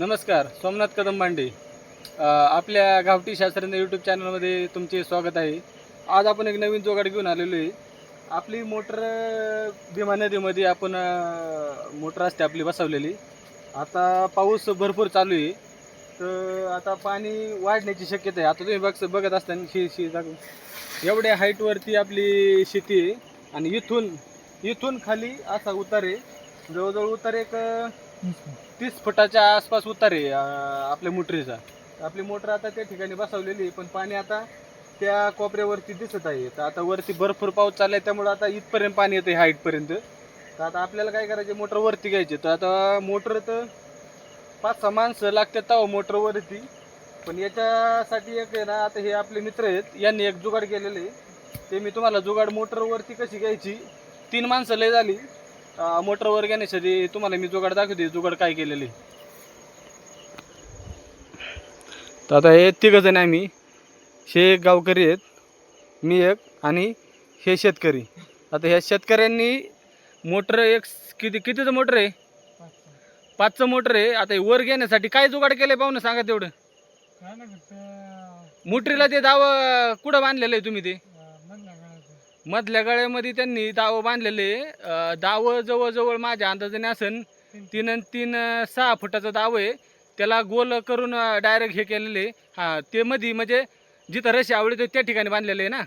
नमस्कार सोमनाथ कदम मांडे आपल्या गावठी शास्त्रज्ञ यूट्यूब चॅनलमध्ये तुमचे स्वागत आहे. आज आपण एक नवीन जोगाड घेऊन आलेलो आहे. आपली मोटर अ, भीमा नदीमध्ये आपण मोटर असते आपली बसवलेली. आता पाऊस भरपूर चालू आहे. तर आता पाणी वाढण्याची शक्यता आहे. आता तुम्ही बघ बघत असताना शे शे दाखव. एवढ्या हाईटवरती आपली शेती आहे. आणि इथून इथून खाली असा उतार आहे. जवळजवळ उतार एक तीस फुटाच्या आसपास उतार आहे आपल्या मोटरीचा. आपली मोटर आता त्या ठिकाणी बसवलेली आहे पण पाणी आता त्या कोपऱ्यावरती दिसत आहे. तर आता वरती भरपूर पाऊस चाललाय त्यामुळे आता इथपर्यंत पाणी येतं हाईट हाईटपर्यंत. तर आता आपल्याला काय करायचे मोटर वरती घ्यायचे. तर आता मोटर तर पाच सहा माणसं लागतात तेव्हा मोटरवरती पण याच्यासाठी एक आहे ना आता हे आपले मित्र आहेत यांनी एक जुगाड केलेले आहे. ते मी तुम्हाला जुगाड मोटरवरती कशी घ्यायची? तीन माणसं लय झाली. मोटरवर घेण्यासाठी तुम्हाला मी जुगाड दाखवते जुगाड काय केलेले. तर आता हे तिघ जण आहे मी हे एक गावकरी आहेत मी एक आणि हे शेतकरी. आता ह्या शेतकऱ्यांनी मोटर एक किती कितीचं मोटर आहे? पाचचं मोटर आहे. आता हे वर घेण्यासाठी काय जुगाड केलंय पाहुणं सांगा तेवढं. मोटरीला ते दाव कुठं बांधलेलं आहे तुम्ही ते? मधल्या गळ्यामध्ये त्यांनी दाव बांधलेले दाव जवळजवळ माझ्या अंदाजाने असन तीन अन तीन सहा फुटाचं दाव आहे. त्याला गोल करून डायरेक्ट हे केलेले. आहे. हा ते मध्ये म्हणजे जिथं रशी आवडते त्या ठिकाणी बांधलेले आहे ना?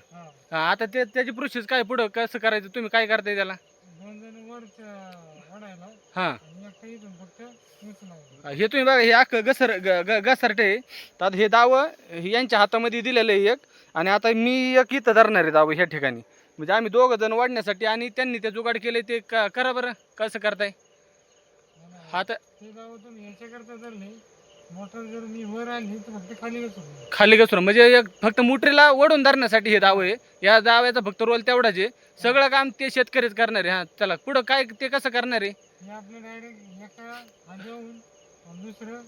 हा, आता ते त्याची प्रोसेस काय पुढं कसं करायचं तुम्ही काय करताय त्याला? दोन जण वरच वाढायला हां. आणि एक इथून फक्त उचलायला हे तुम्ही बघा हे अख्खं घसर ग- ग- घसरटे आहे. तर आता हे दाव यांच्या हातामध्ये दिलेलं आहे एक. आणि आता मी एक इथं धरणार आहे दाव ह्या ठिकाणी. म्हणजे आम्ही दोघं जण वाढण्यासाठी आणि त्यांनी ते जुगाड केले ते क- करा बरं. कसं करताय? हा तर ते जाऊ तुम्ही याच्याकरता जर नाही. मोटर जर मी वर आली तर फक्त खाली उचलू खाली घसरून म्हणजे एक फक्त मुठरीला ओढून धरण्यासाठी हे दाव आहे. या दाव्याचा फक्त रोल तेवढाच आहे. सगळं काम ते शेतकरीच करणार आहे. हा चला. पुढं काय ते कसं करणार आहे? हे आपलं डायरेक्ट एका खांद्यावरून आणि दुसरं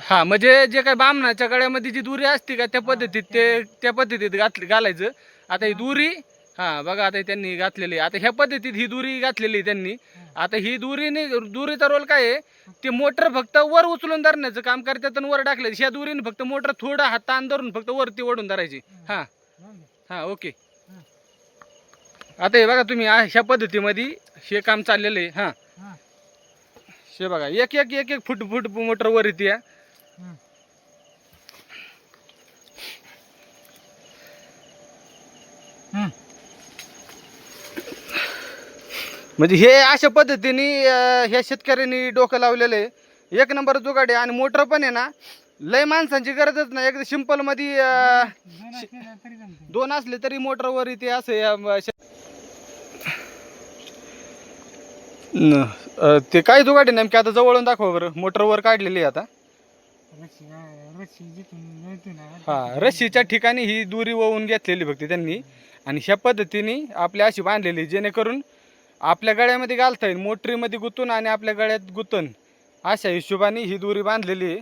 हा म्हणजे जे काय बामणाच्या गळ्यामध्ये जी दुरी असते का त्या पद्धतीत ते त्या पद्धतीत घातली घालायचं. आता ही दुरी हा बघा आता त्यांनी घातलेली. आहे. आता ह्या पद्धतीत ही दुरी घातलेली आहे त्यांनी. आता ही दुरीने दुरीचा रोल काय आहे? ते मोटर फक्त वर उचलून धरण्याचं काम करतात आणि वर टाकले ह्या दुरीने फक्त मोटर थोडा हात ताण धरून फक्त वरती ओढून धरायची. हा. हा ओके. आता हे बघा तुम्ही ह्या पद्धतीमध्ये हे काम चाललेलं आहे. हा. हा. हे बघा एक एक एक एक फूट फूट मोटर वर येते म्हणजे हे अशा पद्धतीने ह्या शेतकऱ्यांनी डोकं लावलेलं आहे. एक नंबर जुगाडे आणि मोटर पण आहे ना लय माणसांची गरजच नाही. एकदम सिंपलमध्ये दोन असले ना तरी दोन असले तरी मोटरवर इथे असं न, ते काय जुगाडे नेमके? आता जवळून दाखवा बरं. मोटरवर काढलेली आहे आता. हा रस्सीच्या ठिकाणी ही दुरी वळून घेतलेली फक्त त्यांनी. आणि ह्या पद्धतीने आपली अशी बांधलेली जेणेकरून आपल्या गळ्यामध्ये घालता येईल मोटरीमध्ये गुतून आणि आपल्या गळ्यात गुतून. अशा हिशोबाने ही दुरी बांधलेली आहे.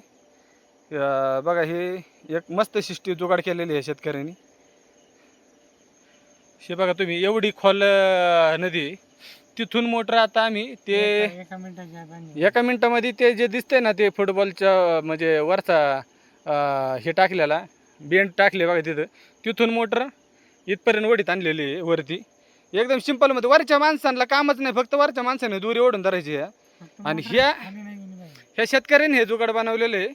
बघा हे एक मस्त शिस्ती जुगाड केलेली आहे शेतकऱ्यांनी. हे बघा तुम्ही एवढी खोल नदी. तिथून मोटर आता आम्ही ते एका- मिनिटामध्ये ते जे दिसतंय ना ते फुटबॉलच्या म्हणजे वरचा हे टाकलेला बेंड टाकले बघा तिथं. तिथून मोटर इथपर्यंत वडीत आणलेली आहे वरती. एकदम सिंपलमध्ये वरच्या माणसांना कामच नाही फक्त वरच्या माणसाने दुरी ओढून धरायची आहे. आणि ह्या-. ह्या शेतकऱ्यांनी हे जुगाड बनवलेलं आहे.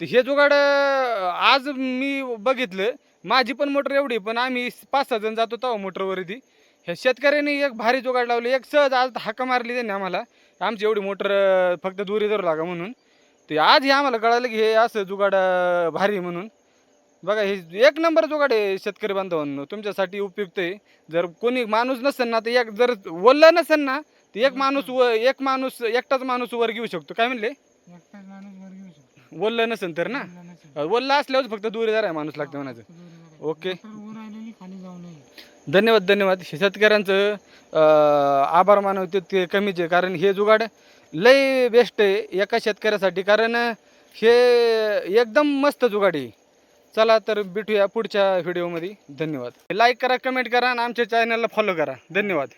तर हे जुगाड अं, आज मी बघितलं माझी पण मोटर एवढी पण आम्ही पाच सहा जण जातो तेव्हा मोटरवरती ह्या शेतकऱ्यांनी एक भारी जुगाड लावली एक सहज आज हाका मारली त्यांनी आम्हाला. आमची एवढी मोटर फक्त दुरी धरू लागा म्हणून. ते आज हे आम्हाला कळालं की हे असं जुगाड अं, भारी आहे म्हणून. बघा हे एक नंबर जुगाड आहे शेतकरी बांधवांनो. तुमच्यासाठी उपयुक्त आहे. जर कोणी माणूस नसेल ना तर एक जर वल्ल नसेल ना तर एक माणूस व एक माणूस एकटाच माणूस वर घेऊ शकतो. काय म्हणले? एकटाच माणूस वर घेऊ शकतो. वल्ल नसेल तर ना? वल्ला असल्यावर फक्त दुरीदार आहे माणूस लागतं म्हणायचं. ओके. धन्यवाद धन्यवाद. हे शेतकऱ्यांचं आभार मानवते ते कमीच आहे कारण हे जुगाड लय बेस्ट आहे एका शेतकऱ्यासाठी. कारण हे एकदम मस्त जुगाड आहे. चला तर भेटूया पुढच्या व्हिडिओमध्ये धन्यवाद. लाईक करा कमेंट करा आणि आमच्या चॅनलला फॉलो करा. धन्यवाद.